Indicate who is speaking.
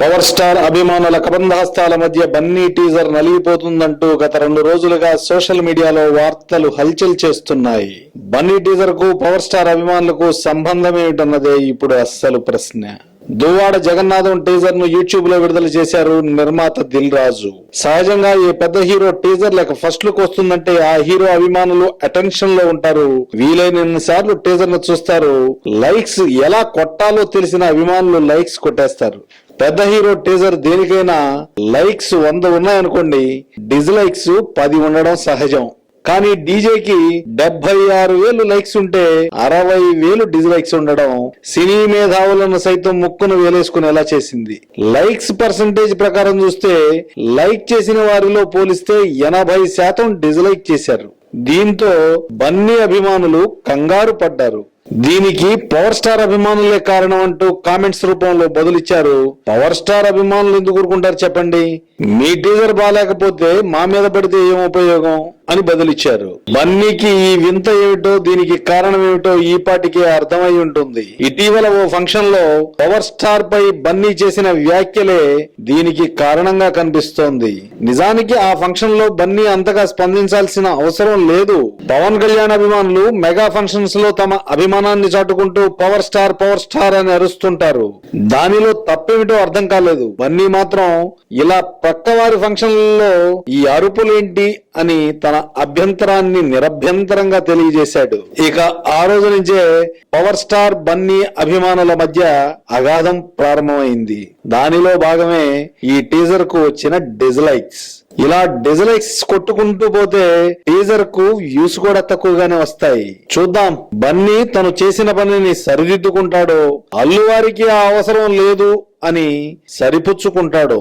Speaker 1: Power star అభిమానుల కబంధహస్తాల మధ్య Bunny teaser నలిగిపోతుందంటూ గత రెండు రోజులుగా సోషల్ మీడియాలో వార్తలు హల్చల్ చేస్తున్నాయి. బన్నీ టీజర్కు పవర్ స్టార్ అభిమానులకు సంబంధం ఏమిటన్నదే ఇప్పుడు అస్సలు ప్రశ్న. దువ్వాడ జగన్నాథం టీజర్ను యూట్యూబ్లో విడుదల చేశారు నిర్మాత దిల్ రాజు సహజంగా ఏ పెద్ద హీరో టీజర్ లేక ఫస్ట్ లుక్ వస్తుందంటే ఆ హీరో అభిమానులు అటెన్షన్లో ఉంటారు. వీలైనన్ని సార్లు టీజర్ను చూస్తారు. లైక్స్ ఎలా కొట్టాలో తెలిసిన అభిమానులు లైక్స్ కొట్టేస్తారు. పెద్ద హీరో టీజర్ దేనికైనా లైక్స్ వంద ఉన్నాయనుకోండి డిజ్లైక్స్ పది ఉండడం సహజం. కానీ డీజేకి డెబ్బై ఆరు వేలు లైక్స్ ఉంటే అరవై వేలు డిజ్లైక్స్ ఉండడం సినీ మేధావులను సైతం ముక్కును వేలేసుకునేలా చేసింది. లైక్స్ పర్సంటేజ్ ప్రకారం చూస్తే లైక్ చేసిన వారిలో పోలిస్తే ఎనభై శాతం డిజ్లైక్ చేశారు. దీంతో బన్నీ అభిమానులు కంగారు పడ్డారు. దీనికి పవర్ స్టార్ అభిమానులే కారణం అంటూ కామెంట్స్ రూపంలో బదులిచ్చారు. పవర్ స్టార్ అభిమానులు ఎందుకు ఊరుకుంటారు చెప్పండి? మీ టీజర్ బాగాలేకపోతే మా మీద పడితే ఏం ఉపయోగం అని బదులిచ్చారు. బన్నీకి ఈ వింత ఏమిటో దీనికి కారణం ఏమిటో ఈ పాటికే అర్థమై ఉంటుంది. ఇటీవల ఓ ఫంక్షన్లో పవర్ స్టార్ పై బన్నీ చేసిన వ్యాఖ్యలే దీనికి కారణంగా కనిపిస్తోంది. నిజానికి ఆ ఫంక్షన్లో బన్నీ అంతగా స్పందించాల్సిన అవసరం లేదు. పవన్ కళ్యాణ్ అభిమానులు మెగా ఫంక్షన్స్లో తమ అభిమానాన్ని చాటుకుంటూ పవర్ స్టార్ పవర్ స్టార్ అని అరుస్తుంటారు. దానిలో తప్పేమిటో అర్థం కాలేదు. బన్నీ మాత్రం ఇలా పక్కవారి ఫంక్షన్లలో ఈ అరుపులేంటి అని తన అభ్యంతరాన్ని నిరభ్యంతరంగా తెలియజేశాడు. ఇక ఆ రోజు నుంచే పవర్ స్టార్ బన్నీ అభిమానుల మధ్య అగాధం ప్రారంభమైంది. దానిలో భాగమే ఈ టీజర్కు వచ్చిన డిజ్లైక్స్. ఇలా డిజలైక్స్ కొట్టుకుంటూ పోతే టీజర్కు వ్యూస్ కూడా తక్కువగానే వస్తాయి. చూద్దాం. బన్నీ తను చేసిన పనిని సరిదిద్దుకుంటాడో అల్లువారికి ఆ అవసరం లేదు అని సరిపుచ్చుకుంటాడు.